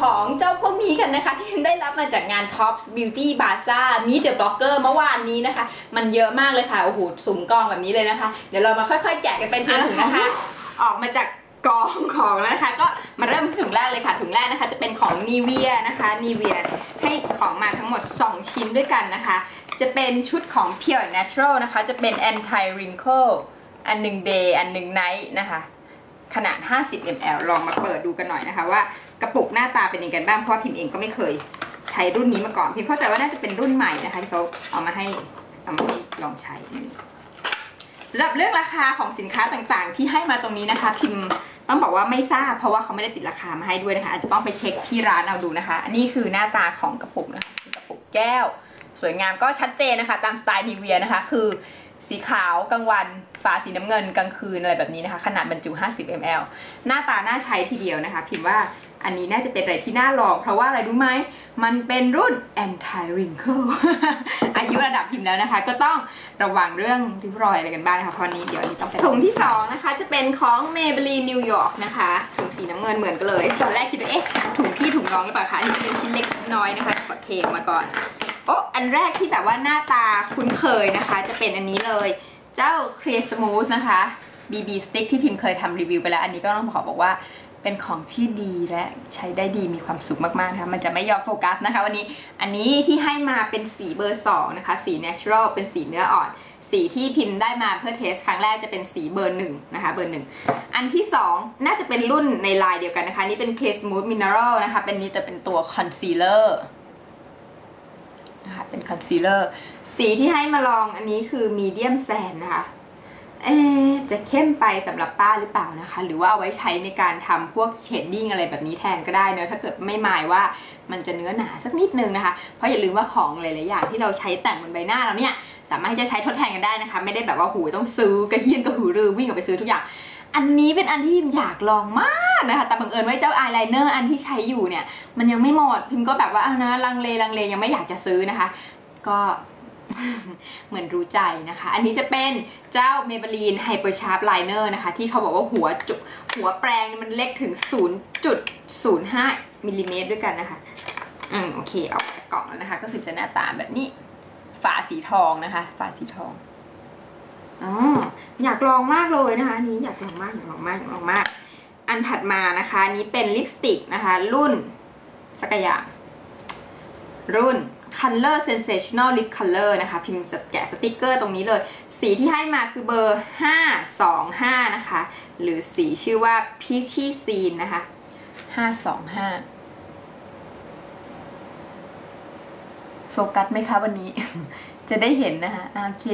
ของเจ้าพวกนี้กันนะคะ ที่ได้รับมาจากงาน Tops Beauty b a z a r Meet the Blogger เมื่อวานนี้นะคะ มันเยอะมากเลยค่ะโอ้โหสุ่มกองแบบนี้เลยนะคะ เดี๋ยวเรามาค่อยๆ แกะกันเป็นทีละถุงนะคะ ออกมาจากกองของแล้วนะคะ ก็มาเริ่มถุงแรกเลยค่ะถุงแรกนะคะ จะเป็นของ Nivea นะคะ Nivea ให้ของมาทั้งหมด 2 ชิ้นด้วยกันนะคะ จะเป็นชุดของ Pure Natural นะคะ จะเป็น Anti Wrinkle อันหนึ่ง Day อันหนึ่ง Night นะคะ ขนาด 50 ml ลองมาเปิดดูกันหน่อยนะคะว่า กระปุกหน้าตาเป็นยังไงบ้างเพราะว่าพิมพ์เองก็ไม่เคยใช้รุ่นนี้มาก่อน พิมพ์เข้าใจว่าน่าจะเป็นรุ่นใหม่นะคะที่เขาเอามาให้เอามาให้ลองใช้นี่สำหรับเรื่องราคาของสินค้าต่างๆ ที่ให้มาตรงนี้นะคะ พิมพ์ต้องบอกว่าไม่ทราบเพราะว่าเขาไม่ได้ติดราคามาให้ด้วยนะคะอาจจะต้องไปเช็คที่ร้านเอาดูนะคะ อันนี้คือหน้าตาของกระปุกนะคะกระปุกแก้ว สวยงามก็ชัดเจนนะคะ ตามสไตล์นีเวียนะคะ คือสีขาวกลางวันฝาสีน้ำเงินกลางคืนอะไรแบบนี้นะคะ ขนาดบรรจุ 50 ml หน้าตาน่าใช้ทีเดียวนะคะ พิมพ์ว่า อันนี้น่าจะเป็นอะไรที่น่าลอง เพราะว่าอะไรรู้ไหม มันเป็นรุ่น anti wrinkle อายุระดับพิมพ์แล้วนะคะ ก็ต้องระวังเรื่องริ้วรอยอะไรกันบ้างนะคะเพราะนี้เดี๋ยวนี้ต้องไปถุงที่ 2 นะคะ จะเป็นของ Maybelline New York นะคะถุงสีน้ำเงินเหมือนกันเลยตอนแรกคิดว่าเอ๊ะถุงพี่ถุงน้องหรือเปล่าคะอันนี้เป็นชิ้นเล็กน้อยนะคะกดเทมาก่อนโอ้อันแรกที่แบบว่าหน้าตาคุ้นเคยนะคะ จะเป็นอันนี้เลยเจ้า Clear Smooth นะคะ BB Stick ที่พิมพ์เคยทำรีวิวไปแล้ว อันนี้ก็ต้องขอบอกว่า เป็นของที่ดีและใช้ได้ดีมีความสุขมากๆนะคะมันจะไม่ยอมโฟกัสนะคะวันนี้อันนี้ที่ให้มาเป็นสีเบอร์2นะคะสี natural เป็นสีเนื้ออ่อน สีที่พิมพ์ได้มาเพื่อเทสครั้งแรกจะเป็นสีเบอร์หนึ่งนะคะเบอร์หนึ่งอันที่ 2 น่าจะเป็นรุ่นในลายเดียวกันนะคะนี่เป็น Clear Smooth Mineral นะคะเป็นนี้แต่เป็นตัว concealer นะคะเป็นคอนซีลเลอร์สีที่ให้มาลองอันนี้คือมีเดียมแซนนะคะ เอจะเข้มไปสำหรับป้าหรือเปล่านะคะ หรือว่าเอาไว้ใช้ในการทำพวกเชดดิ้งอะไรแบบนี้แทนก็ได้เนอะถ้าเกิดไม่หมายว่ามันจะเนื้อหนาสักนิดนึงนะคะ เพราะอย่าลืมว่าของหลายๆอย่างที่เราใช้แต่งบนใบหน้าเราเนี่ยสามารถที่จะใช้ทดแทนกันได้นะคะ ไม่ได้แบบว่าหูต้องซื้อกระเฮียนกระหือรือวิ่งออกไปซื้อทุกอย่าง อันนี้เป็นอันที่พิมอยากลองมากนะคะ แต่บังเอิญว่าเจ้าอายไลเนอร์อันที่ใช้อยู่เนี่ย มันยังไม่หมดพิมก็แบบว่าอานะลังเลลังเลยังไม่อยากจะซื้อนะคะ ก็ เหมือนรู้ใจนะคะ อันนี้จะเป็นเจ้า Maybelline Hyper Sharp Liner นะคะ ที่เขาบอกว่าหัวจุหัวแปรงมันเล็กถึง 0.05มิลลิเมตรด้วยกันนะคะ อืมโอเคออกจากกล่องแล้วนะคะ ก็คือจะหน้าตาแบบนี้ ฝาสีทองนะคะ ฝาสีทองอ๋ออยากลองมากเลยนะคะ นี้อยากลองมากอยากลองมากอยากลองมาก อันถัดมานะคะนี้เป็นลิปสติกนะคะ รุ่นสักอย่างรุ่น Color Sensational Lip Color นะคะ พิมพ์จะแกะสติกเกอร์ตรงนี้เลย สีที่ให้มาคือเบอร์ 525 นะคะ หรือสีชื่อว่า Peachy Scene นะคะ 525โฟกัสไหมคะวันนี้ จะได้เห็นนะคะโอเค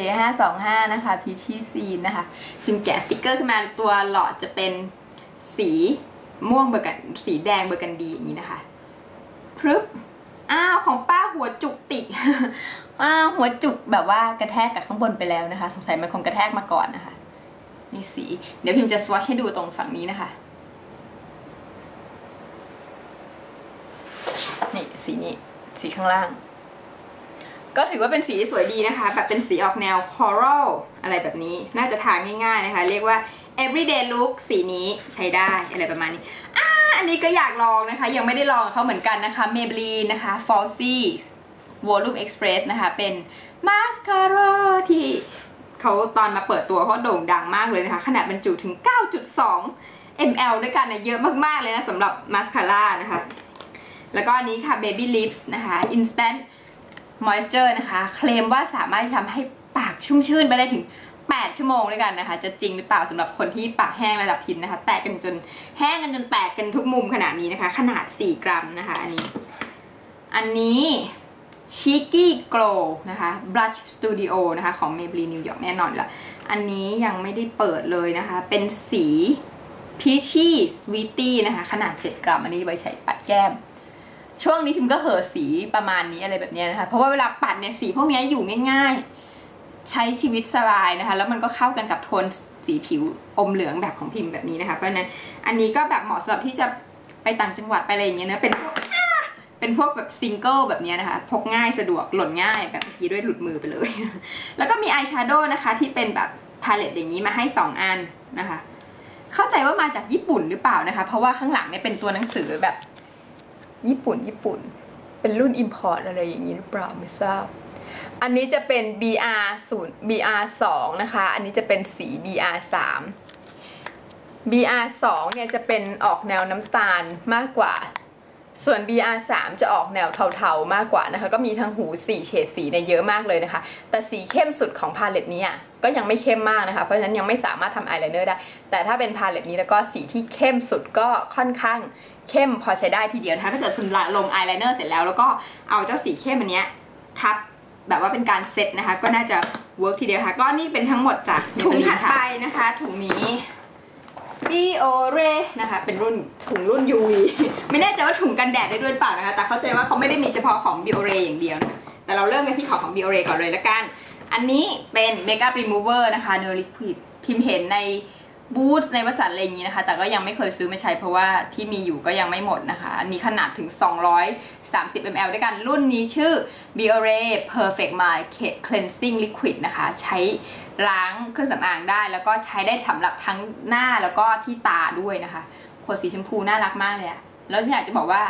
525นะคะ Peachy Scene นะคะพิมพ์แกะสติกเกอร์ขึ้นมาตัวหลอดจะเป็นสีม่วงเบอร์กันสีแดงเบอร์กันดีอย่างนี้นะคะพรึบ อ้าวของป้าหัวจุกติอ้าวหัวจุกแบบว่ากระแทกกับข้างบนไปแล้วนะคะ สงสัยมันคงกระแทกมาก่อนนะคะนี่สี เดี๋ยวพิมจะสวอชให้ดูตรงฝั่งนี้นะคะ นี่สีนี้ สีข้างล่าง ก็ถือว่าเป็นสีสวยดีนะคะ แบบเป็นสีออกแนว coral อะไรแบบนี้ น่าจะทาง่ายๆนะคะ เรียกว่า everyday look สีนี้ใช้ได้อะไรประมาณนี้อ่า นนี้ก็อยากลองนะคะ ยังไม่ได้ลองเขาเหมือนกันนะคะ Maybelline นะคะ Falsy Volume Express นะคะ เป็นมาสคาร่าที่เขาตอนมาเปิดตัวเขาโด่งดังมากเลยนะคะ ขนาดบรรจุถึง 9.2 ml ด้วยกันเนะเยอะมาก ๆ เลยนะสำหรับมาสคาร่านะคะ แล้วก็อันนี้ค่ะ Baby Lips นะคะ Instant Moisture นะคะ เคลมว่าสามารถทำให้ปากชุ่มชื่นไปได้ถึง 8 ชั่วโมงด้วยกันนะคะ จะจริงหรือเปล่าสำหรับคนที่ปากแห้งระดับพินนะคะ แตกกันจนแห้งกันจนแตกกันทุกมุมขนาดนี้นะคะ ขนาด 4 กรัมนะคะ อันนี้ อันนี้ Cheeky Glow นะคะ Blush Studio นะคะ ของ Maybelline New York แน่นอนละอันนี้ยังไม่ได้เปิดเลยนะคะ เป็นสี Peachy Sweetie นะคะ ขนาด 7 กรัม อันนี้ไว้ใช้ปัดแก้ม ช่วงนี้พิมก็เหอสีประมาณนี้อะไรแบบนี้นะคะ เพราะว่าเวลาปัดเนี่ยสีพวกนี้อยู่ง่ายๆ ใช้ชีวิตสบายนะคะ แล้วมันก็เข้ากันกับโทนสีผิวอมเหลืองแบบของพิมแบบนี้นะคะ เพราะฉะนั้นอันนี้ก็แบบเหมาะสำหรับที่จะไปต่างจังหวัดไปอะไรอย่างเงี้ยนะเป็นพวกเป็นพวกแบบซิงเกิลแบบนี้นะคะ พกง่ายสะดวกหล่นง่ายแบบเมื่อกี้ด้วยหลุดมือไปเลย แล้วก็มีอายแชโดว์นะคะที่เป็นแบบพาเลตอย่างนี้มาให้ 2 อันนะคะ เข้าใจว่ามาจากญี่ปุ่นหรือเปล่านะคะ เพราะว่าข้างหลังเนี่ยเป็นตัวหนังสือแบบ ญี่ปุ่นญี่ปุ่น เป็นรุ่น Import อะไรอย่างนี้หรือเปล่าไม่ทราบ อันนี้จะเป็น BR 0 BR 2นะคะ อันนี้จะเป็นสี BR 3 BR 2เนี่ยจะเป็นออกแนวน้ำตาลมากกว่า ส่วน BR 3จะออกแนวเทาๆมากกว่านะคะ ก็มีทั้งหู4เฉดสีเนี่ยเยอะมากเลยนะคะ แต่สีเข้มสุดของพาเลตนี้ก็ยังไม่เข้มมากนะคะ เพราะฉะนั้นยังไม่สามารถทำอายไลเนอร์ได้ แต่ถ้าเป็นพาเลตนี้แล้วก็สีที่เข้มสุดก็ค่อนข้างเข้มพอใช้ได้ทีเดียวนะคะ ถ้าเกิดคุณลงอายไลเนอร์เสร็จแล้วแล้วก็เอาเจ้าสีเข้มอันเนี้ยทับ แบบว่าเป็นการเซตนะคะ ก็น่าจะเวิร์กทีเดียวค่ะ ก็นี่เป็นทั้งหมดจากถุงถัดไปนะคะ ถุงนี้ b o r e นะคะ เป็นรุ่นถุงรุ่น UV ไม่แน่ใจว่าถุงกันแดดได้ด้วยเปล่านะคะ แต่เข้าใจว่าเขาไม่ได้มีเฉพาะของ b o r e อย่างเดียวนะแต่เราเริ่มกันที่ของของ b o r e ก่อนเลยละกัน อันนี้เป็น Makeup Remover นะคะ No Liquid พิมพ์เห็นใน บูธในวสันอะไรอย่างนี้นะคะ แต่ก็ยังไม่เคยซื้อมาใช้เพราะว่าที่มีอยู่ก็ยังไม่หมดนะคะ อันนี้ขนาดถึง 230 ml ด้วยกัน รุ่นนี้ชื่อ Biore Perfect Mind Cleansing Liquid นะคะ ใช้ล้างเครื่องสำอางได้ แล้วก็ใช้ได้สำหรับทั้งหน้าแล้วก็ที่ตาด้วยนะคะ ขวดสีชมพูน่ารักมากเลยอะแล้วอยากจะบอกว่า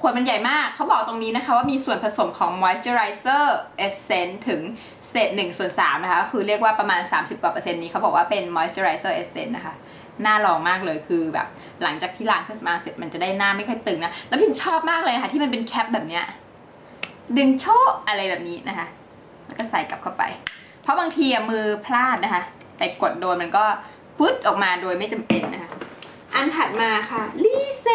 ขวดมันใหญ่มาก เขาบอกตรงนี้นะคะว่ามีส่วนผสมของ moisturizer essence ถึงเศษ1ส่วน3นะคะ คือเรียกว่าประมาณ 30กว่าเปอร์เซ็นต์นี้เขาบอกว่าเป็น moisturizer essence นะคะน่าลองมากเลยคือแบบหลังจากที่ล้างเครื่องสำอางเสร็จมันจะได้หน้าไม่ค่อยตึงนะ แล้วพิมชอบมากเลยค่ะที่มันเป็นแคปแบบเนี้ย ดึงโชกอะไรแบบนี้นะคะ แล้วก็ใส่กลับเข้าไป เพราะบางทีมือพลาดนะคะ ไปกดโดนมันก็ปึ๊ดออกมาโดยไม่จำเป็นนะคะ อันถัดมาค่ะลิเซ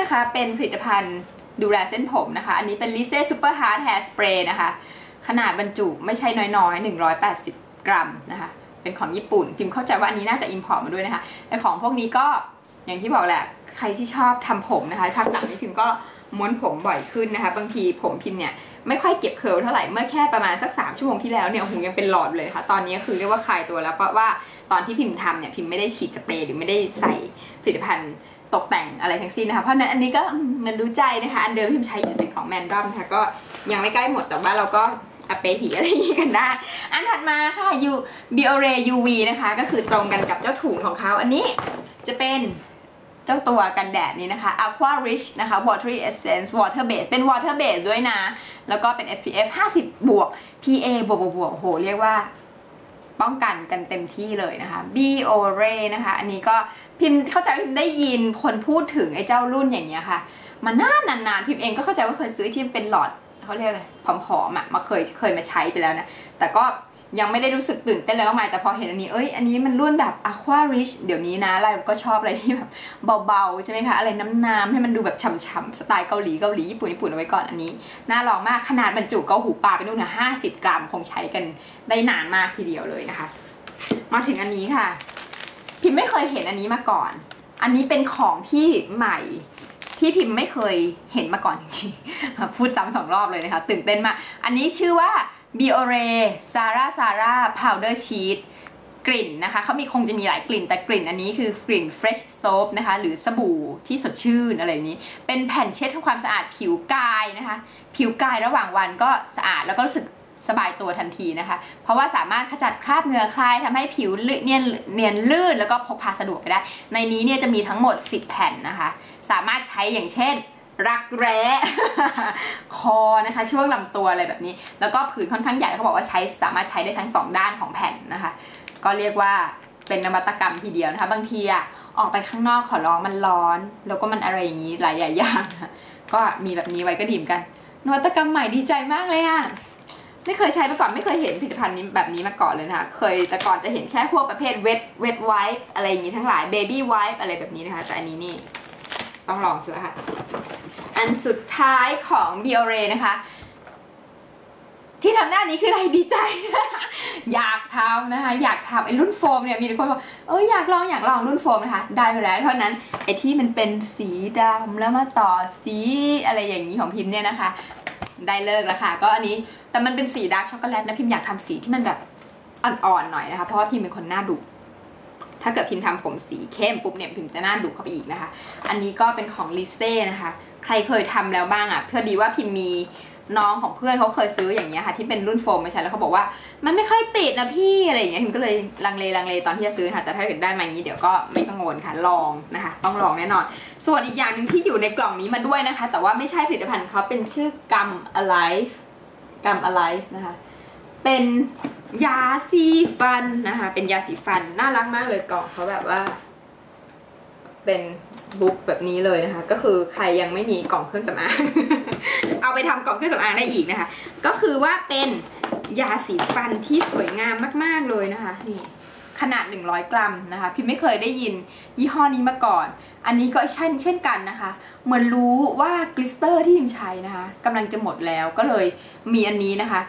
นะคะ เป็นผลิตภัณฑ์ ดูแลเส้นผมนะคะ อันนี้เป็นลิเซ่ซูเปอร์ฮาร์ดแฮร์สเปรย์นะคะ ขนาดบรรจุไม่ใช่น้อยๆ 180 กรัมนะคะ เป็นของญี่ปุ่น พิมพ์เข้าใจว่าอันนี้น่าจะอิมพอร์ตมาด้วยนะคะแต่ของพวกนี้ก็อย่างที่บอกแหละ ใครที่ชอบทำผมนะคะพักหลังนี้พิมพ์ก็ม้วนผมบ่อยขึ้นนะคะ บางทีผมพิมพ์เนี่ยไม่ค่อยเก็บเคิร์ลเท่าไหร่ เมื่อแค่ประมาณสัก3ชั่วโมงที่แล้วเนี่ยหูยังเป็นหลอดเลยค่ะ ตอนนี้คือเรียกว่าคลายตัวแล้วเพราะว่าตอนที่พิมพ์ทำเนี่ยพิมพ์ไม่ได้ฉีดสเปรย์หรือไม่ได้ใส่ผลิตภัณฑ์ ตกแต่งอะไรทั้งสิ้นนะคะ เพราะนั้นอันนี้ก็มันรู้ใจนะคะ อันเดิมพิมใช้อยู่เป็นของแมนดอมค่ะก็ยังไม่ใกล้หมดแต่ว่าเราก็อเปหิอะไรอย่างนี้กันได้ อันถัดมาค่ะยูบิโอเร UV นะคะ ก็คือตรงกันกับเจ้าถุงของเขาอันนี้จะเป็นเจ้าตัวกันแดดนี้นะคะ Aqua Rich นะคะ Watery Essence Water Base เป็น Water Base ด้วยนะ แล้วก็เป็น SPF 50 บวก PA บวกบวกบวกโห เรียกว่าป้องกันกันเต็มที่เลยนะคะ b o r e นะคะ อันนี้ก็ พิมพ์เข้าใจพิมพ์ได้ยินคนพูดถึงไอ้เจ้ารุ่นอย่างเงี้ยค่ะมานานนานๆพิมพ์เองก็เข้าใจว่าเคยซื้อที่เป็นหลอดเขาเรียกอะไรผอมๆอะมาเคยเคยมาใช้ไปแล้วนะแต่ก็ยังไม่ได้รู้สึกตื่นเต้นเลยมากมายแต่พอเห็นอันนี้เอ้ยอันนี้มันรุ่นแบบ Aqua Rich เดี๋ยวนี้นะเราก็ชอบอะไรที่แบบเบาๆ ใช่ไหมคะ อะไรน้ำๆ ให้มันดูแบบฉ่ำๆ สไตล์เกาหลีเกาหลีญี่ปุ่นญี่ปุ่นเอาไว้ก่อนอันนี้ น่าลองมากขนาดบรรจุก็หูปลาไปนู่นนะห้าสิบกรัมคงใช้กันได้นานมากทีเดียวเลยนะคะ มาถึงอันนี้ค่ะ พิมไม่เคยเห็นอันนี้มาก่อน อันนี้เป็นของที่ใหม่ที่พิมไม่เคยเห็นมาก่อนจริงๆ พูดซ้ำสองรอบเลยนะคะ ตื่นเต้นมาก อันนี้ชื่อว่า Biore Sara Sara Powder Sheet กลิ่นนะคะเขามีคงจะมีหลายกลิ่น แต่กลิ่นอันนี้คือกลิ่น Fresh Soap นะคะ หรือสบู่ที่สดชื่นอะไรนี้ เป็นแผ่นเช็ดทำความสะอาดผิวกายนะคะ ผิวกายระหว่างวันก็สะอาดแล้วก็รู้สึก สบายตัวทันทีนะคะ เพราะว่าสามารถขจัดคราบเหงื่อคลายทำให้ผิวเนียนเนียนลื่นแล้วก็พกพาสะดวกไปได้ ในนี้เนี่ยจะมีทั้งหมด 10 แผ่นนะคะ สามารถใช้อย่างเช่น รักแร้คอนะคะ ช่วงลำตัวอะไรแบบนี้ แล้วก็ผืนค่อนข้างใหญ่เขาบอกว่าใช้สามารถใช้ได้ทั้ง 2 ด้านของแผ่นนะคะ ก็เรียกว่าเป็นนวัตกรรมทีเดียวนะคะ บางทีอะออกไปข้างนอกขอร้องมันร้อน แล้วก็มันอะไรอย่างนี้หลายอย่างก็มีแบบนี้ไว้ก็ดีมกัน นวัตกรรมใหม่ดีใจมากเลยอะ ไม่เคยใช้มาก่อนไม่เคยเห็นผลิตภัณฑ์นี้แบบนี้มาก่อนเลยนะคะ เคยแต่ก่อนจะเห็นแค่พวกประเภท wet wet wipe อะไรอย่างนี้ทั้งหลาย baby wipe อะไรแบบนี้นะคะ แต่อันนี้นี่ต้องลองซื้อค่ะ อันสุดท้ายของ Biore นะคะ ที่ทำหน้านี้คืออะไรดีใจ อยากทำนะคะ อยากทำไอ้รุ่นโฟมเนี่ยมีคนบอกเอออยากลองอยากลองรุ่นโฟมนะคะ ได้ไปแล้วเท่านั้นไอ้ที่มันเป็นสีดำแล้วมาต่อสีอะไรอย่างนี้ของพิมพ์เนี่ยนะคะ ได้เลิกแล้วค่ะ ก็อันนี้ แต่มันเป็นสีดาร์กช็อกโกแลตนะพิมอยากทำสีที่มันแบบอ่อนๆหน่อยนะคะ เพราะว่าพิมเป็นคนหน้าดุถ้าเกิดพิมทำผมสีเข้มปุ๊บเนี่ยพิมจะหน้าดุเข้าไปอีกนะคะ อันนี้ก็เป็นของลิเซ่นะคะ ใครเคยทำแล้วบ้างอะ่ะเพื่อดีว่าพิมมีน้องของเพื่อนเขาเคยซื้ออย่างเงี้ยค่ะที่เป็นรุ่นโฟมมาใช้แล้วเขาบอกว่า มันไม่ค่อยติดนะพี่อะไรอย่างเงี้ยพิมก็เลยลังเลลังเลตอนที่จะซื้อค่ะแต่ถ้าเกิดได้มาอย่างนี้เดี๋ยวก็ไม่กังวลค่ะลองนะคะ ต้องลองแน่นอน ส่วนอีกอย่างหนึ่งที่อยู่ในกล่องนี้มาด้วยนะคะ แต่ว่าไม่ใช่ผลิตภัณฑ์เขาเป็นชื่อกัม alive รรมอะไรนะคะ เป็นยาสีฟันนะคะ เป็นยาสีฟันน่ารักมากเลยกล่องเขาแบบว่า เป็นบุ๊กแบบนี้เลยนะคะ ก็คือใครยังไม่มีกล่องเครื่องสำอางเอาไปทำกล่องเครื่องสำอางได้อีกนะคะ ก็คือว่าเป็นยาสีฟันที่สวยงามมาก ๆเลยนะคะนี่ ขนาด 100 กรัมนะคะพี่ไม่เคยได้ยินยี่ห้อนี้มาก่อน อันนี้ก็เช่นเช่นกันนะคะ เหมือนรู้ว่ากลิสเตอร์ที่พิมใช้นะคะกำลังจะหมดแล้วก็เลยมีอันนี้นะคะ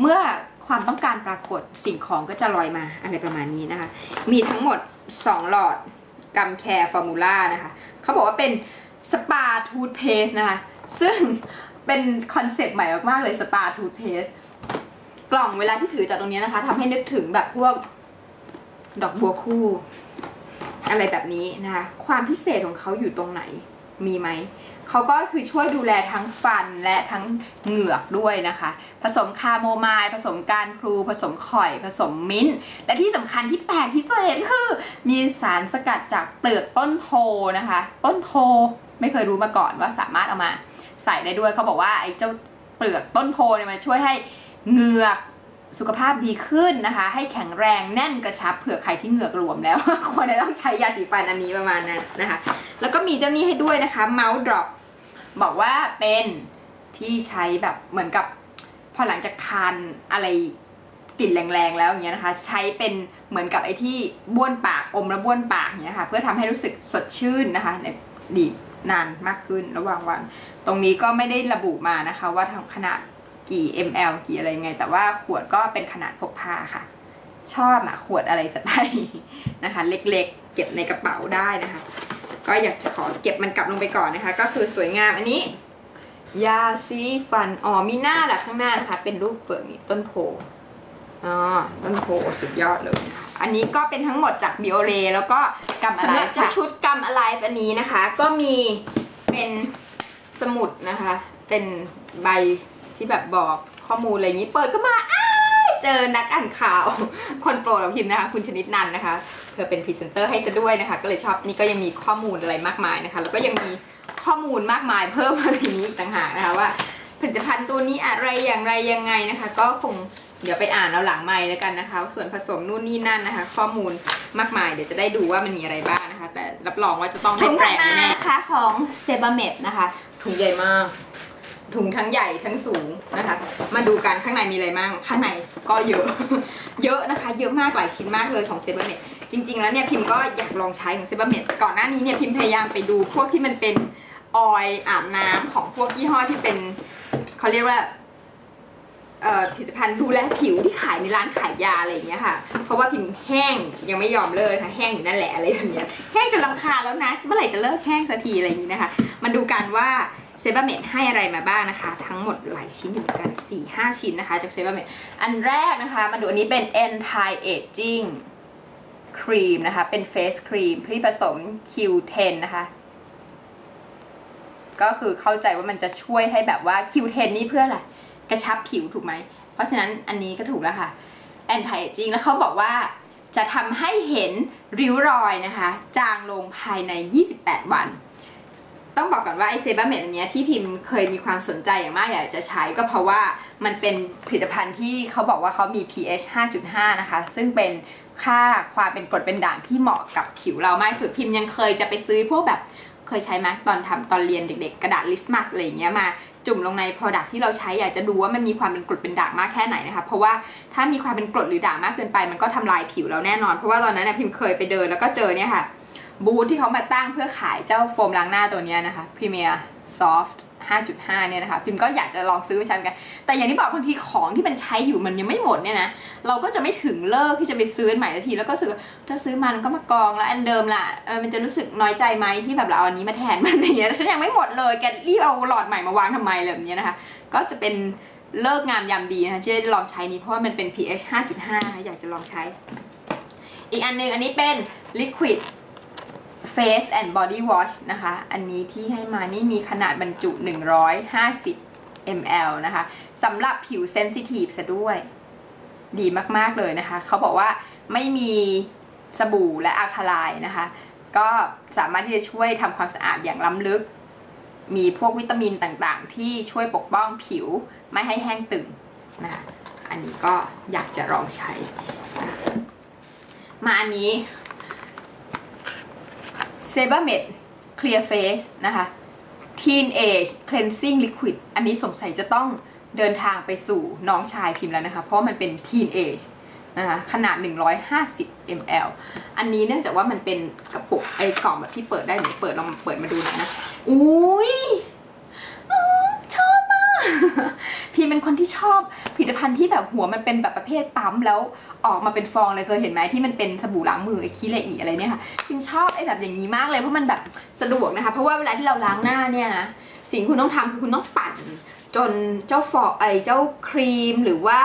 เมื่อความต้องการปรากฏสิ่งของก็จะลอยมาอะไรประมาณนี้นะคะ มีทั้งหมด 2 หลอดกัมแคร์ฟอร์มูล่านะคะเขาบอกว่าเป็นสปาทูธเพสนะคะ ซึ่งเป็นคอนเซปต์ใหม่มากๆเลยสปาทูธเพสกล่องเวลาที่ถือจากตรงนี้นะคะทำให้นึกถึงแบบพวก ดอกบัวคู่ อะไรแบบนี้นะคะ ความพิเศษของเขาอยู่ตรงไหนมีไหม เขาก็คือช่วยดูแลทั้งฟันและทั้งเหงือกด้วยนะคะ ผสมคาโมไมล์ผสมการพลู ผสมข่อย ผสมมิ้นท์และที่สำคัญที่แปลกพิเศษคือ มีสารสกัดจากเปลือกต้นโพนะคะ ต้นโพไม่เคยรู้มาก่อนว่าสามารถเอามาใส่ได้ด้วยเขาบอกว่าไอ้เจ้าเปลือกต้นโพเนี่ยมันช่วยให้เหงือก สุขภาพดีขึ้นนะคะ ให้แข็งแรงแน่นกระชับเผื่อใครที่เหงือกรวมแล้ว ควรจะต้องใช้ยาสีฟันอันนี้ประมาณนั้นนะคะ แล้วก็มีเจ้านี้ให้ด้วยนะคะ Mouth Drop บอกว่าเป็นที่ใช้แบบเหมือนกับพอหลังจากทานอะไรกลิ่นแรงๆแล้วอย่างเงี้ยนะคะ ใช้เป็นเหมือนกับไอ้ที่บ้วนปากอมแล้วบ้วนปากอย่างเงี้ยค่ะ เพื่อทำให้รู้สึกสดชื่นนะคะในดีนานมากขึ้นระหว่างวัน ตรงนี้ก็ไม่ได้ระบุมานะคะ ว่าทำขนาด กี่ ml กี่อะไรไง แต่ว่าขวดก็เป็นขนาดพกพาค่ะ ชอบอะขวดอะไรสไตล์นะคะ เล็กๆ เก็บในกระเป๋าได้นะคะ ก็อยากจะขอเก็บมันกลับลงไปก่อนนะคะ ก็คือสวยงามอันนี้ ยาซีฟันอ๋อมีหน้าแหละข้างหน้านะคะ เป็นรูปเปลือกนี่ต้นโพอ๋อต้นโพสุดยอดเลยนะคะอันนี้ก็เป็นทั้งหมดจากบิโอเรแล้วก็กัมอะไรสำหรับเจ้าชุดกัมอะไรอันนี้นะคะ ก็มีเป็นสมุดนะคะ เป็นใบ ที่แบบบอกข้อมูลอะไรอย่างนี้เปิดก็มาอ้ายเจอนักอ่านข่าว คนโปรดของพิมพ์นะคะคุณชนิดนันนะคะ เธอเป็นพรีเซนเตอร์ให้ซะด้วยนะคะ ก็เลยชอบนี่ก็ยังมีข้อมูลอะไรมากมายนะคะ แล้วก็ยังมีข้อมูลมากมายเพิ่มอะไรอย่างนี้อีกต่างหากนะคะว่าผลิตภัณฑ์ตัวนี้อะไรอย่างไรยังไงนะคะ ก็คงเดี๋ยวไปอ่านเอาหลังไม้แล้วกันนะคะ ส่วนผสมนู่นนี่นั่นนะคะ ข้อมูลมากมายเดี๋ยวจะได้ดูว่ามันมีอะไรบ้างนะคะ แต่รับรองว่าจะต้องถุได้งแปลถัดกมาแน่นะคะของเซบาเมดนะคะถุงใหญ่มาก ถุงทั้งใหญ่ทั้งสูงนะคะ มาดูกันข้างในมีอะไรบ้าง ข้างในก็เยอะ เยอะนะคะ เยอะมากหลายชิ้นมากเลยของเซเบอร์เมดจริง ๆ แล้วเนี่ยพิมพ์ก็อยากลองใช้ของเซเบอร์เมดก่อนหน้านี้เนี่ยพิมพ์พยายามไปดูพวกที่มันเป็นออยอาบน้ำของพวกยี่ห้อที่เป็นเขาเรียกว่าเอ่อผลิตภัณฑ์ดูแลผิวที่ขายในร้านขายยาอะไรอย่างเงี้ยค่ะ เพราะว่าพิมพ์แห้งยังไม่ยอมเลิกค่ะแห้งอยู่นั่นแหละอะไรแบบเนี้ย แห้งจนรำคาญแล้วนะ เมื่อไหร่จะเลิกแห้งสักทีอะไรอย่างงี้นะคะ มาดูกันว่า เซบาเมดให้อะไรมาบ้างนะคะ ทั้งหมดหลายชิ้นอยู่กัน 4-5 ชิ้นนะคะ จากเซบาเมดอันแรกนะคะ มาดูอันนี้เป็น anti aging ครีมนะคะ เป็นเฟสครีมที่ผสม Q10 นะคะ ก็คือเข้าใจว่ามันจะช่วยให้แบบว่า Q10 นี่เพื่ออะไร กระชับผิวถูกไหม เพราะฉะนั้นอันนี้ก็ถูกแล้วค่ะ anti aging แล้วเขาบอกว่าจะทำให้เห็นริ้วรอยนะคะ จางลงภายใน 28 วัน ต้องบอกก่อนว่าไอเซบาเมดอันเนี้ยที่พิมพ์เคยมีความสนใจอย่างมากอยากจะใช้ก็เพราะว่ามันเป็นผลิตภัณฑ์ที่เขาบอกว่าเขามี pH 5.5 นะคะ ซึ่งเป็นค่าความเป็นกรดเป็นด่างที่เหมาะกับผิวเรามากสุดพิมพ์ยังเคยจะไปซื้อพวกแบบเคยใช้ไหมตอนทำตอนเรียนเด็กๆ กระดาษลิสมัสอะไรอย่างเงี้ยมาจุ่มลงใน product ที่เราใช้อยากจะดูว่ามันมีความเป็นกรดเป็นด่างมากแค่ไหนนะคะเพราะว่าถ้ามีความเป็นกรดหรือด่างมากเกินไป มันก็ทำลายผิวเราแน่นอน เพราะว่าตอนนั้นเนยพิมพ์เคยไปเดินแล้วก็เจอเนี่ยค่ะ บูธที่เขามาตั้งเพื่อขายเจ้าโฟมล้างหน้าตัวนี้นะคะ Premier Soft 5.5 เนี่ยนะคะพิมก็อยากจะลองซื้อไปใช้เหมือนกัน แต่อย่างที่บอกบางทีของที่มันใช้อยู่มันยังไม่หมดเนี่ยนะเราก็จะไม่ถึงเลิกที่จะไปซื้อใหม่สักทีแล้วก็รู้สึกถ้าซื้อมันก็มากองแล้วอันเดิมล่ะเออมันจะรู้สึกน้อยใจไหมที่แบบเราเอาอันนี้มาแทนมันอย่างเงี้ยฉันยังไม่หมดเลยแกรีบเอาหลอดใหม่มาวางทำไมแบบเนี้ยนะคะ ก็จะเป็นเลิกงามยามดีนะคะที่ได้ลองใช้นี้เพราะว่ามันเป็น pH 5.5 อยากจะลองใช้ อีกอันหนึงอันนี้เป็น liquid Face and Body Wash นะคะ อันนี้ที่ให้มานี่มีขนาดบรรจุ 150 ml นะคะสำหรับผิวเซนซิทีฟซะด้วย ดีมากๆเลยนะคะ เขาบอกว่าไม่มีสบู่และอะคาไลน์นะคะ ก็สามารถที่จะช่วยทำความสะอาดอย่างล้ำลึก มีพวกวิตามินต่างๆ ที่ช่วยปกป้องผิวไม่ให้แห้งตึงนะคะอันนี้ก็อยากจะลองใช้ มาอันนี้ ซบาเมดเคลียร์เฟสนะคะ Teenage Cleansing Liquid อันนี้สงสัยจะต้องเดินทางไปสู่น้องชายพิมพ์แล้วนะคะ เพราะมันเป็น Teenage นะคะขนาด 150 ml อันนี้เนื่องจากว่ามันเป็นกระปุกไอ้กล่องแบบที่เปิดได้หนูเปิดลองเปิดมาดูหน่อยนะ อุ้ยอื้อชอบมาก พี่เป็นคนที่ชอบผลิตภัณฑ์ที่แบบหัวมันเป็นแบบประเภทปั๊มแล้วออกมาเป็นฟองเลยเคยเห็นไหมที่มันเป็นสบู่ล้างมือไอ้คีเลอีอะไรเนี่ยค่ะพิมชอบไอ้แบบอย่างนี้มากเลยเพราะมันแบบสะดวกนะคะ เพราะว่าเวลาที่เราล้างหน้าเนี่ยนะสิ่งที่คุณต้องทำคือคุณต้องปั่นจนเจ้าฟอไอเจ้าครีมหรือว่า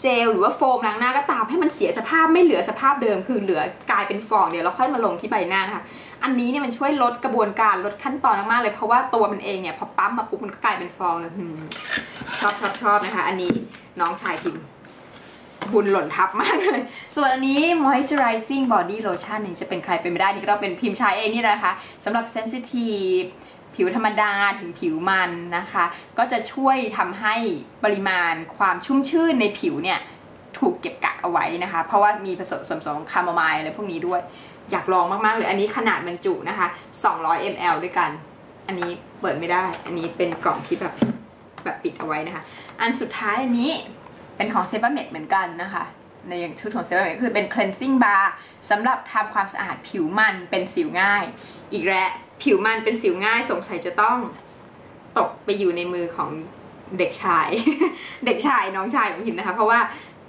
เจลหรือว่าโฟมล้างหน้าก็ตามให้มันเสียสภาพไม่เหลือสภาพเดิม คือเหลือกลายเป็นฟองเดี๋ยวเราค่อยมาลงที่ใบหน้านะคะ อันนี้เนี่ยมันช่วยลดกระบวนการลดขั้นตอนมากๆเลย เพราะว่าตัวมันเองเนี่ยพอปั๊มมาปุ๊บมันก็กลายเป็นฟองเลยชอบชอบชอบนะคะ อันนี้น้องชายพิมบุญหล่นทับมากเลย ส่วนอันนี้ moisturizing body lotion นี่จะเป็นใครเป็นไม่ได้นี่ก็ต้องเป็นพิมพ์ใช้เองนี่นะคะสำหรับ sensitive ผิวธรรมดาถึงผิวมันนะคะ ก็จะช่วยทำให้ปริมาณความชุ่มชื่นในผิวเนี่ยถูกเก็บกักเอาไว้นะคะ เพราะว่ามีผสมส่วนผสมของคาโมไมล์อะไรพวกนี้ด้วย อยากลองมากๆเลยอันนี้ขนาดบรรจุนะคะ 200 ml ด้วยกัน อันนี้เปิดไม่ได้ อันนี้เป็นกล่องที่แบบแบบปิดเอาไว้นะคะ อันสุดท้ายอันนี้เป็นของเซ b าเมดเหมือนกันนะคะ ในอย่างชุดของเซ b าเมดคือเป็น cleansing bar สำหรับทำความสะอาดผิวมันเป็นสิวง่าย อีกแล้วผิวมันเป็นสิวง่ายสงสัยจะต้องตกไปอยู่ในมือของเด็กชาย เด็กชายน้องชายของพิมนะคะ เพราะว่า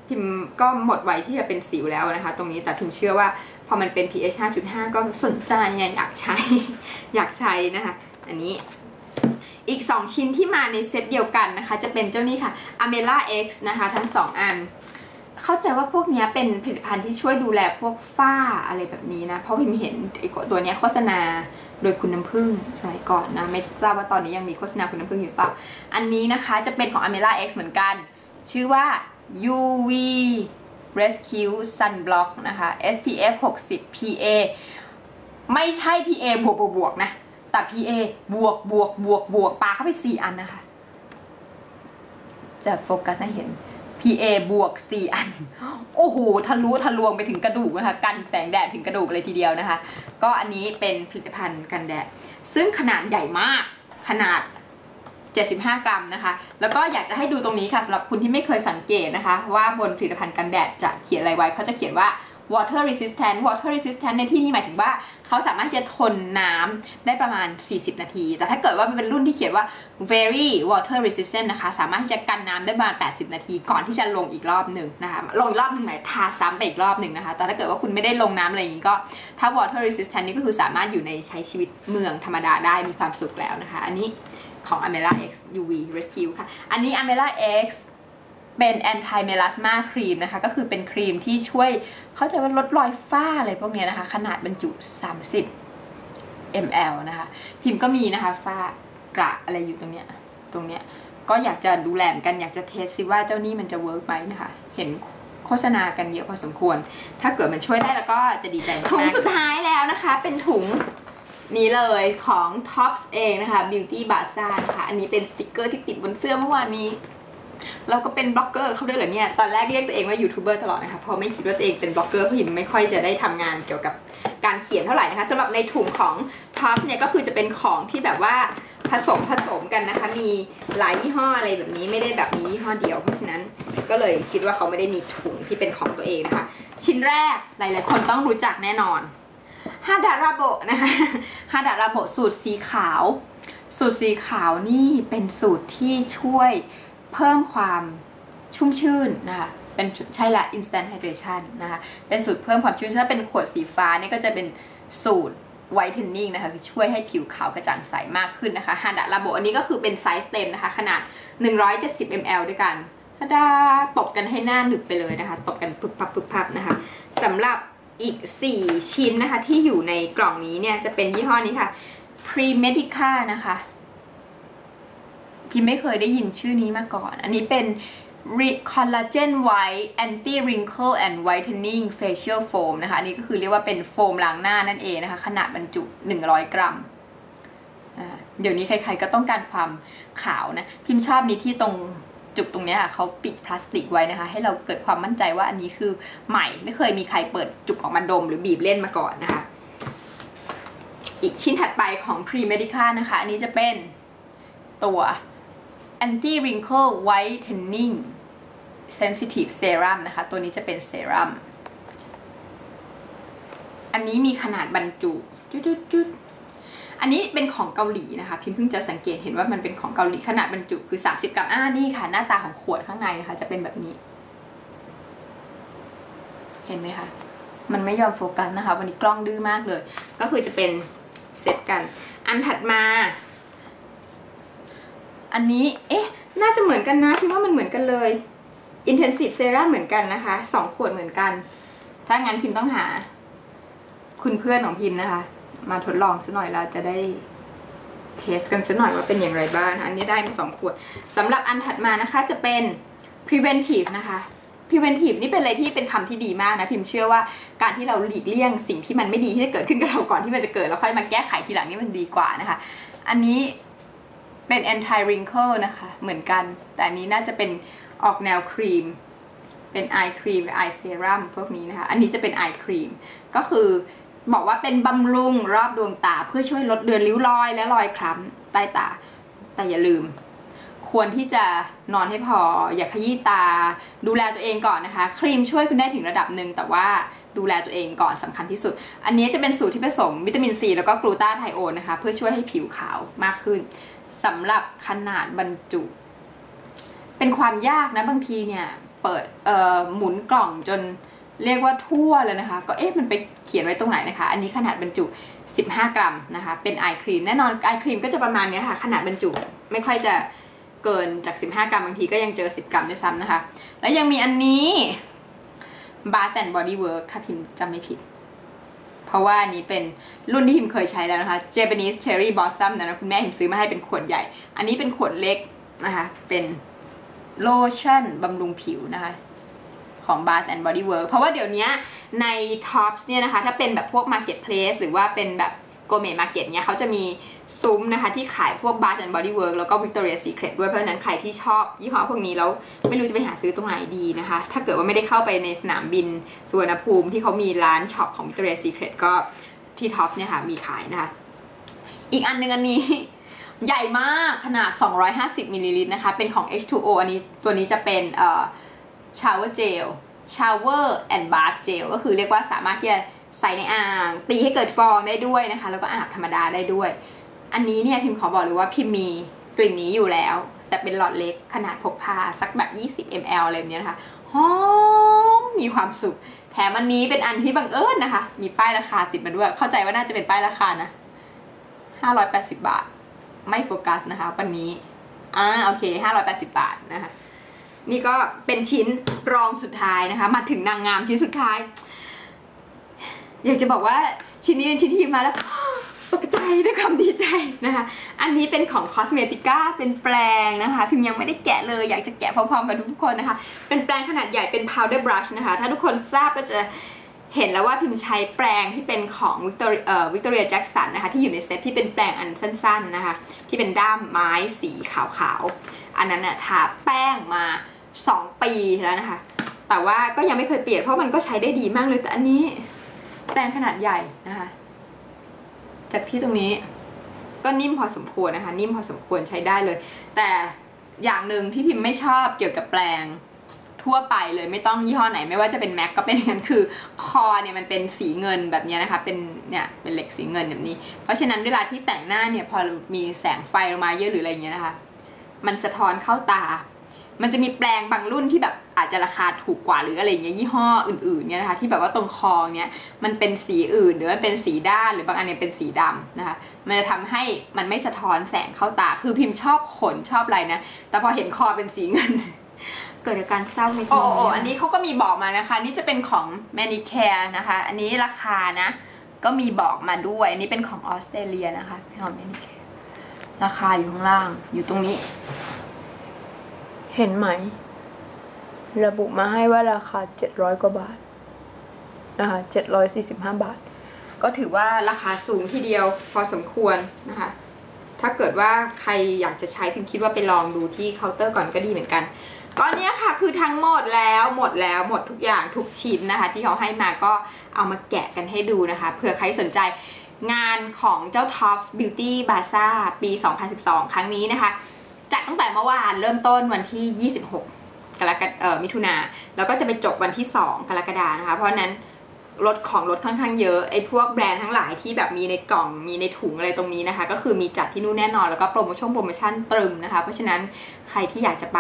พิมก็หมดวัยที่จะเป็นสิวแล้วนะคะ ตรงนี้แต่พิมเชื่อว่า อมันเป็น pH 5.5 ก็สนใจอยากใช้ อยากใช้นะคะ อันนี้อีก 2 ชิ้นที่มาในเซตเดียวกันนะคะ จะเป็นเจ้านี้ค่ะ Amela X นะคะ ทั้ง 2 อัน เข้าใจว่าพวกนี้เป็นผลิตภัณฑ์ที่ช่วยดูแลพวกฝ้าอะไรแบบนี้นะ เพราะพิมเห็นไอ้ตัวนี้โฆษณาโดยคุณน้ำผึ้งสมัยก่อนนะ ไม่ทราบว่าตอนนี้ยังมีโฆษณาคุณน้ำผึ้งอยู่ปล่าอันนี้นะคะจะเป็นของ Amela X เหมือนกัน ชื่อว่า UV Rescue Sunblock นะคะ SPF 60 PA ไม่ใช่ PA บวกบวกบวกนะ แต่ PA บวกบวกบวกบวกปาเข้าไป 4 อันนะคะ จะโฟกัสให้เห็น PA บวก 4 อัน โอ้โห ทะลุทะลวงไปถึงกระดูกนะคะ กันแสงแดดถึงกระดูกเลยทีเดียวนะคะ ก็อันนี้เป็นผลิตภัณฑ์กันแดด ซึ่งขนาดใหญ่มาก ขนาด 75 กรัมนะคะ แล้วก็อยากจะให้ดูตรงนี้ค่ะสำหรับคุณที่ไม่เคยสังเกตนะคะ ว่าบนผลิตภัณฑ์กันแดดจะเขียนอะไรไว้เขาจะเขียนว่า water resistant water resistant ในที่นี้หมายถึงว่าเขาสามารถจะทนน้ำได้ประมาณ 40 นาที แต่ถ้าเกิดว่าเป็นรุ่นที่เขียนว่า very water resistant นะคะ สามารถที่จะกันน้ำได้ประมาณ 80 นาที ก่อนที่จะลงอีกรอบหนึ่งนะคะ ลงอีกรอบหนึ่งหมายทาซ้ำไปอีกรอบหนึ่งนะคะ แต่ถ้าเกิดว่าคุณไม่ได้ลงน้ำอะไรอย่างนี้ก็ ถ้า water resistant นี่ก็คือสามารถอยู่ในใช้ชีวิตเมืองธรรมดาได้มีความสุขแล้วนะคะ อันนี้ ของ Amela X UV Rescue ค่ะ อันนี้ Amela X เป็น anti melasma cream นะคะ ก็คือเป็นครีมที่ช่วยเข้าใจว่าลดรอยฝ้าอะไรพวกเนี้ยนะคะ ขนาดบรรจุ 30 ml นะคะ พิมพ์ก็มีนะคะฝ้ากระอะไรอยู่ตรงเนี้ยตรงเนี้ยก็อยากจะดูแลมือนกันอยากจะเทสซิว่าเจ้านี่มันจะเวิร์กไหมนะคะ เห็นโฆษณากันเยอะพอสมควร ถ้าเกิดมันช่วยได้แล้วก็จะดีใจมากถุงสุดท้ายแล้วนะคะ เป็นถุง นี้เลยของ Tops เองนะคะ Beauty Bazaar นะอันนี้เป็นสติกเกอร์ที่ติดบนเสื้อเมื่อวานนี้ เราก็เป็นบล็อกเกอร์เขาด้วยเหรอเนี่ย ตอนแรกเรียกตัวเองว่ายูทูบเบอร์ตลอดนะคะ เพราะไม่คิดว่าตัวเองเป็นบล็อกเกอร์เพราะหิมไม่ค่อยจะได้ทำงานเกี่ยวกับการเขียนเท่าไหร่นะคะสำหรับในถุงของ Top เนี่ยก็คือจะเป็นของที่แบบว่าผสมผสมกันนะคะ มีหลายยี่ห้ออะไรแบบนี้ไม่ได้แบบมียี่ห้อเดียว เพราะฉะนั้นก็เลยคิดว่าเขาไม่ได้มีถุงที่เป็นของตัวเองนะคะ ชิ้นแรกหลาย ๆ คนต้องรู้จักแน่นอน ฮาดาราโบะนะคะฮาดาราโบะสูตรสีขาว สูตรสีขาวนี่เป็นสูตรที่ช่วยเพิ่มความชุ่มชื่นนะคะเป็นใช่ละ instant hydration นะคะเป็นสูตรเพิ่มความชุ่มชื่นถ้าเป็นขวดสีฟ้านี่ก็จะเป็นสูตร whitening นะคะคือช่วยให้ผิวขาวกระจ่างใสมากขึ้นนะคะฮาดาราโบอันนี้ก็คือเป็นไซส์เต็มนะคะ ขนาด 170 ml ด้วยกันฮาดาตบกันให้หน้าหนึบไปเลยนะคะ ตบกันปุ๊บปับปุ๊บปับนะคะสำหรับ อีก 4 ชิ้นนะคะ ที่อยู่ในกล่องนี้เนี่ย จะเป็นยี่ห้อนี้ค่ะ Premedica นะคะพี่ไม่เคยได้ยินชื่อนี้มาก่อน อันนี้เป็น collagen white anti wrinkle and whitening facial foam นะคะ อันนี้ก็คือเรียกว่าเป็นโฟมล้างหน้านั่นเองนะคะ ขนาดบรรจุ 100 กรัมเดี๋ยวนี้ใครๆก็ต้องการความขาวนะ พิมพ์ชอบนี้ที่ตรง จุกตรงนี้ค่ะเขาปิดพลาสติกไว้นะคะ ให้เราเกิดความมั่นใจว่าอันนี้คือใหม่ไม่เคยมีใครเปิดจุกออกมาดม หรือบีบเล่นมาก่อนนะคะ อีกชิ้นถัดไปของ Pre Medica นะคะ อันนี้จะเป็นตัว anti wrinkle whitening sensitive serum นะคะ ตัวนี้จะเป็นเซรั่มอันนี้มีขนาดบรรจุจุดๆ อันนี้เป็นของเกาหลีนะคะ พิมพ์เพิ่งจะสังเกตเห็นว่ามันเป็นของเกาหลีขนาดบรรจุคือ 30 กรัมอ่านี่ค่ะ หน้าตาของขวดข้างในนะคะ จะเป็นแบบนี้ เห็นไหมคะ มันไม่ยอมโฟกัสนะคะ วันนี้กล้องดื้อมากเลย ก็คือจะเป็นเซตกัน อันถัดมา อันนี้ เอ๊ะ น่าจะเหมือนกันนะพิมว่ามันเหมือนกันเลย Intensive Serum เหมือนกันนะคะสองขวดเหมือนกัน ถ้างั้นพิมพ์ต้องหา คุณเพื่อนของพิมพ์นะคะ มาทดลองสัหน่อยเราจะได้เทสกันสัหน่อยว่าเป็นอย่างไรบ้างอันนี้ได้มาสองขวดสำหรับอันถัดมานะคะจะเป็น preventive นะคะ preventive นี่เป็นอะไรที่เป็นคำที่ดีมากนะพิมพ์เชื่อว่าการที่เราหลีกเลี่ยงสิ่งที่มันไม่ดีที่จะเกิดขึ้นกับเราก่อนที่มันจะเกิดแล้วค่อยมาแก้ไขทีหลังนี่มันดีกว่านะคะ อันนี้เป็น anti wrinkle นะคะ เหมือนกัน แต่อันนี้น่าจะเป็นออกแนวครีม เป็นไอครีมหรือไอเซรั่มพวกนี้นะคะ อันนี้จะเป็นไอครีมก็คือ บอกว่าเป็นบำรุงรอบดวงตา เพื่อช่วยลดเดือนริ้วรอยและรอยคล้ำใต้ตา แต่อย่าลืม ควรที่จะนอนให้พอ อย่าขยี้ตา ดูแลตัวเองก่อนนะคะ ครีมช่วยคุณได้ถึงระดับหนึ่งแต่ว่าดูแลตัวเองก่อนสำคัญที่สุด อันนี้จะเป็นสูตรที่ผสมวิตามินซีแล้วก็กลูตาไทโอนนะคะ เพื่อช่วยให้ผิวขาวมากขึ้นสำหรับขนาดบรรจุ เป็นความยากนะบางทีเนี่ย เปิดเอ่อหมุนกล่องจน เรียกว่าทั่วเลยนะคะ ก็เอ๊ะมันไปเขียนไว้ตรงไหนนะคะ อันนี้ขนาดบรรจุ 15 กรัมนะคะ เป็นไอครีมแน่นอนไอครีมก็จะประมาณนี้ค่ะ ขนาดบรรจุไม่ค่อยจะเกินจาก 15 กรัมบางทีก็ยังเจอ 10 กรัมด้วยซ้ำนะคะ แล้วยังมีอันนี้ Bath and Body Work ถ้าพิมพ์จำไม่ผิด เพราะว่าอันนี้เป็นรุ่นที่พิมเคยใช้แล้วนะคะ Japanese Cherry Blossom นะคุณแม่พิมซื้อมาให้เป็นขวดใหญ่ อันนี้เป็นขวดเล็กนะคะ เป็นโลชั่นบำรุงผิวนะคะ ของ Bath and Body Works เพราะว่าเดี๋ยวนี้ใน Tops เนี่ยนะคะ ถ้าเป็นแบบพวก Marketplace หรือว่าเป็นแบบ Gourmet Market เนี่ยเขาจะมีซุ้มนะคะ ที่ขายพวก Bath and Body Works แล้วก็ Victoria Secret ด้วยเพราะฉะนั้นใครที่ชอบยี่ห้อพวกนี้แล้วไม่รู้จะไปหาซื้อตรงไหนดีนะคะ ถ้าเกิดว่าไม่ได้เข้าไปในสนามบินสุวรรณภูมิที่เขามีร้านช็อปของ Victoria Secret ก็ที่ Top เนี่ยค่ะมีขายนะคะ อีกอันหนึ่งอันนี้ใหญ่มากขนาด 250มิลลิลิตรนะคะ เป็นของ H2O อันนี้ตัวนี้จะเป็นเอ่อ shower gel shower and bath gel ก็คือเรียกว่าสามารถที่จะใส่ในอ่าง ตีให้เกิดฟองได้ด้วยนะคะ แล้วก็อาบธรรมดาได้ด้วย อันนี้เนี่ยพิมขอบอกเลยว่าพิมมีกลิ่นนี้อยู่แล้ว แต่เป็นหลอดเล็กขนาดพกพาสักแบบ 20 ml อะไรแบบนี้นะคะหอมมีความสุข แถมอันนี้เป็นอันที่บังเอิญนะคะ มีป้ายราคาติดมาด้วย เข้าใจว่าน่าจะเป็นป้ายราคานะ 580 บาท ไม่โฟกัสนะคะ วันนี้อ่าโอเค 580 บาทนะคะ นี่ก็เป็นชิ้นรองสุดท้ายนะคะ มาถึงนางงามชิ้นสุดท้าย อยากจะบอกว่าชิ้นนี้เป็นชิ้นที่มาแล้วตกใจด้วยความดีใจนะคะ อันนี้เป็นของ Cosmetica เป็นแปรงนะคะ พิมยังไม่ได้แกะเลยอยากจะแกะพร้อมๆกับทุกคนนะคะ เป็นแปรงขนาดใหญ่เป็น powder brush นะคะ ถ้าทุกคนทราบก็จะเห็นแล้วว่าพิมใช้แปรงที่เป็นของ Victoria เอ่อ Victoria Jackson นะคะ ที่อยู่ในเซตที่เป็นแปรงอันสั้นๆนะคะ ที่เป็นด้ามไม้สีขาวๆ อันนั้นน่ะทาแป้งมา 2 ปีแล้วนะคะ แต่ว่าก็ยังไม่เคยเปลี่ยนเพราะมันก็ใช้ได้ดีมากเลยแต่อันนี้แปรงขนาดใหญ่นะคะ จากที่ตรงนี้ก็นิ่มพอสมควรนะคะ นิ่มพอสมควรใช้ได้เลย แต่อย่างหนึ่งที่พิมพ์ไม่ชอบเกี่ยวกับแปลงทั่วไปเลยไม่ต้องยี่ห้อไหนไม่ว่าจะเป็นแม็กก็เป็นอย่างนั้นคือคอเนี่ยมันเป็นสีเงินแบบนี้นะคะ เป็นเนี่ยเป็นเหล็กสีเงินแบบนี้ เพราะฉะนั้นเวลาที่แต่งหน้าเนี่ยพอมีแสงไฟลงมาเยอะหรืออะไรเงี้ยนะคะ มันสะท้อนเข้าตา มันจะมีแปลงบางรุ่นที่แบบอาจจะราคาถูกกว่าหรืออะไรเงี้ยยี่ห้ออื่นๆเนี่ยนะคะที่แบบว่าตรงคอเนี่ยมันเป็นสีอื่นหรือมันเป็นสีด้านหรือบางอันเนี่ยเป็นสีดำนะคะมันจะทำให้มันไม่สะท้อนแสงเข้าตาคือพิมพ์ชอบขนชอบอะไรนะแต่พอเห็นคอเป็นสีเงิน เกิดอาการเศร้าในทีโอ้โอ้อันนี้เขาก็มีบอกมานะคะ นี่จะเป็นของ Manicare นะคะ อันนี้ราคานะ ก็มีบอกมาด้วย อันนี้เป็นของออสเตรเลียนะคะของ Manicare ราคาอยู่ข้างล่างอยู่ตรงนี้ เห็นไหม ระบุมาให้ว่าราคา 700 กว่าบาทนะคะ745 บาท ก็ถือว่าราคาสูงทีเดียวพอสมควรนะคะ ถ้าเกิดว่าใครอยากจะใช้พิมคิดว่าไปลองดูที่เคาน์เตอร์ก่อนก็ดีเหมือนกันก็เนี้ยค่ะคือทั้งหมดแล้วหมดแล้วหมดทุกอย่างทุกชิ้นนะคะ ที่เขาให้มาก็เอามาแกะกันให้ดูนะคะเผื่อใครสนใจงานของเจ้า Tops Beauty Bazaar ปี 2012 ครั้งนี้นะคะ ตั้งแต่เมื่อวานเริ่มต้นวันที่ 26 กรกฎาเอ่อมิถุนาแล้วก็จะไปจบวันที่ 2 กรกฎานะคะ เพราะฉะนั้นลดของลดค่อนข้างเยอะไอ้พวกแบรนด์ทั้งหลายที่แบบมีในกล่องมีในถุงอะไรตรงนี้นะคะ ก็คือมีจัดที่นู่นแน่นอน แล้วก็โปรโมชั่นโปรโมชั่นตรึมนะคะ เพราะฉะนั้นใครที่อยากจะไป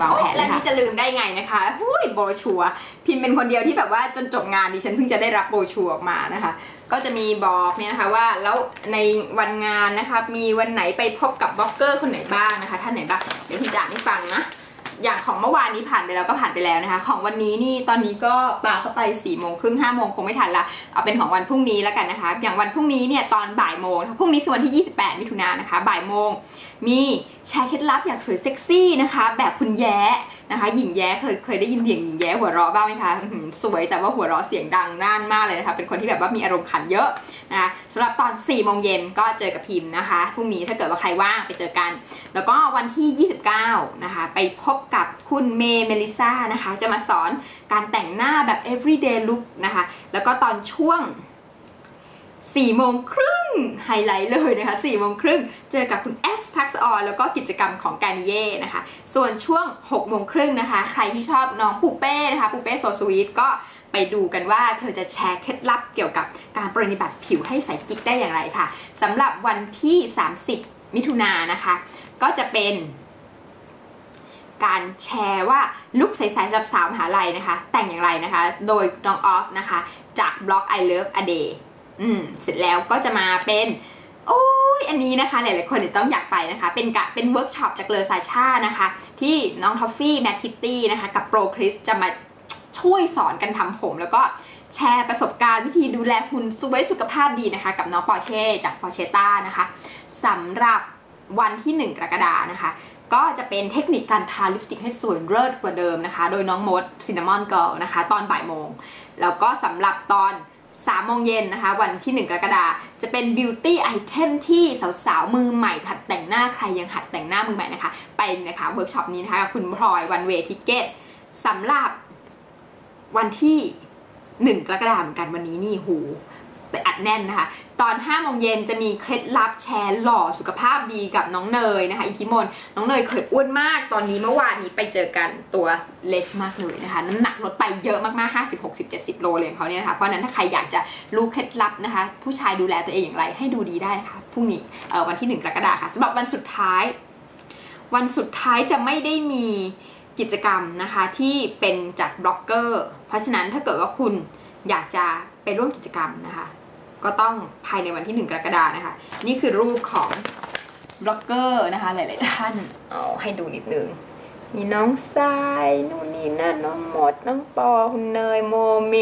วางแผนเลยค่ะนี่จะลืมได้ไงนะคะหุ้ยโบรชัวร์พิมพ์เป็นคนเดียวที่แบบว่าจนจบงานดิฉันเพิ่งจะได้รับโบรชัวร์ออกมานะคะ ก็จะมีบอกเนี่ยนะคะว่าแล้วในวันงานนะคะมีวันไหนไปพบกับบล็อกเกอร์คนไหนบ้างนะคะท่านไหนบ้างเดี๋ยวพี่จะอ่านให้ฟังนะอย่างของเมื่อวานนี้ผ่านไปแล้วก็ผ่านไปแล้วนะคะ ของวันนี้นี่ตอนนี้ก็ปาเข้าไป4ี่โมงครึ่งห้าโมงคงไม่ทันละเอาเป็นของวันพรุ่งนี้แล้วกันนะคะ อย่างวันพรุ่งนี้เนี่ยตอนบ่ายโมงพรุ่งนี้คือวันที่ 28 มิถุนายนนะคะบ่ายโมง มีแชร์เคล็ดลับอยากสวยเซ็กซี่นะคะ แบบคุณแย้นะคะ หญิงแย้เคยเคยได้ยินเสียงหญิงแย้หัวเราะบ้างไหมคะสวยแต่ว่าหัวเราะเสียงดังน่านมากเลยนะคะเป็นคนที่แบบว่ามีอารมณ์ขันเยอะนะคะสำหรับตอน4ี่โมงเย็นก็เจอกับพิมพ์นะคะพรุ่งนี้ถ้าเกิดว่าใครว่างไปเจอกัน แล้วก็วันที่ 29 นะคะ ไปพบกับคุณเมย์เมลิซ่านะคะ จะมาสอนการแต่งหน้าแบบ everyday look นะคะ แล้วก็ตอนช่วง 4โมงครึ่งไฮไลท์เลยนะคะ4โมงครึ่งเจอกับคุณ F ทักษออนแล้วก็กิจกรรมของการิเย่นะคะ ส่วนช่วง6โมงครึ่งนะคะ ใครที่ชอบน้องปูเป้นะคะปูเป้โซสวีทก็ไปดูกันว่าเธอจะแชร์เคล็ดลับเกี่ยวกับการปฏิบัติผิวให้ใสกิ๊กได้อย่างไรค่ะสำหรับวันที่ 30 มิถุนายนนะคะ ก็จะเป็นการแชร์ว่าลุคใสๆสำหรับสาวมหาลัยนะคะ แต่งอย่างไรนะคะ โดยน้องออฟนะคะ จากบล็อก I Love a Day อืมเสร็จแล้วก็จะมาเป็นโอ้ยอันนี้นะคะหลายๆคนจะต้องอยากไปนะคะ เป็นกะเป็นเวิร์กช็อปจากเลอซาชานะคะ ที่น้องทอฟฟี่แมทคิตตี้นะคะ กับโปรคริสจะมาช่วยสอนกันทำผม แล้วก็แชร์ประสบการณ์วิธีดูแลหุ่นสวยสุขภาพดีนะคะ กับน้องปอเช่จากปอเชต้านะคะสำหรับวันที่ 1 กรกฎานะคะ ก็จะเป็นเทคนิคการทาลิปสติกให้สวยเลิศกว่าเดิมนะคะ โดยน้องมดซินนามอนเกิลนะคะ ตอนบ่ายโมง แล้วก็สำหรับตอน 3โมงเย็นนะคะ วันที่ 1 กรกฎาจะเป็นบิวตี้ไอเทมที่สาวๆ มือใหม่หัดแต่งหน้าใครยังหัดแต่งหน้ามือใหม่นะคะ ไปนะคะเวิร์กช็อปนี้นะคะกับคุณพลอยวันเวทิเกตสำหรับวันที่ 1 กรกฎาคมเหมือนกันวันนี้นี่หู อัดแน่นนะคะ ตอน5โมงเย็นจะมีเคล็ดลับแชร์หล่อสุขภาพดีกับน้องเนยนะคะ อิทธิมนน้องเนยเคยอ้วนมาก ตอนนี้เมื่อวานนี้ไปเจอกันตัวเล็กมากเลยนะคะ น้ำหนักลดไปเยอะมากๆ 50 60 70 โลเลยของเขาเนี่ยนะคะ เพราะนั้นถ้าใครอยากจะรู้เคล็ดลับนะคะ ผู้ชายดูแลตัวเองอย่างไรให้ดูดีได้นะคะพรุ่งนี้วันที่ 1กรกฎาคมค่ะสำหรับวันสุดท้าย วันสุดท้ายจะไม่ได้มีกิจกรรมนะคะที่เป็นจากบล็อกเกอร์ เพราะฉะนั้นถ้าเกิดว่าคุณอยากจะไปร่วมกิจกรรมนะคะ ก็ต้องภายในวันที่ 1 กรกฎานะคะ นี่คือรูปของบล็อกเกอร์นะคะ หลาย ๆ ท่านเอาให้ดูนิดนึง มีน้องทรายนู่นนี่นั่นน้องมด น้องปอคุณเนยโมเม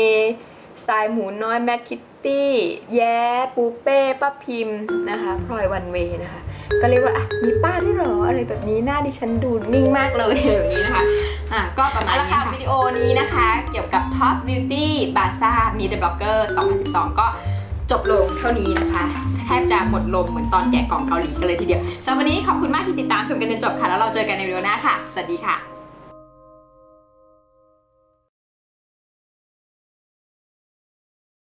ทรายหมูน้อยแมทคิตตี้ แย้ปูเป้ป้าพิมพ์นะคะพลอยวันเวนะคะ ก็เรียกว่าอะมีป้าด้วยเหรออะไรแบบนี้หน้าดิฉันดูนิ่งมากเลยแบบนี้นะคะอะก็ประมาณนี้ค่ะวิดีโอนี้นะคะ เกี่ยวกับ Top Beauty Bazaar Meet the Blogger 2012 ก็ จบลงเท่านี้นะคะแทบจะหมดลมเหมือนตอนแกะกล่องเกาหลีกันเลยทีเดียวสำหรับวันนี้ขอบคุณมากที่ติดตามชมกันจนจบค่ะ แล้วเราเจอกันในวิดีโอหน้าค่ะ สวัสดีค่ะ